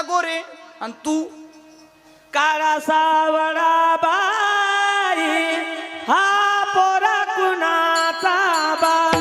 काळा गोरे. आणि तू? काळा सावळा बाई हा पोरा कुणाचा बाई?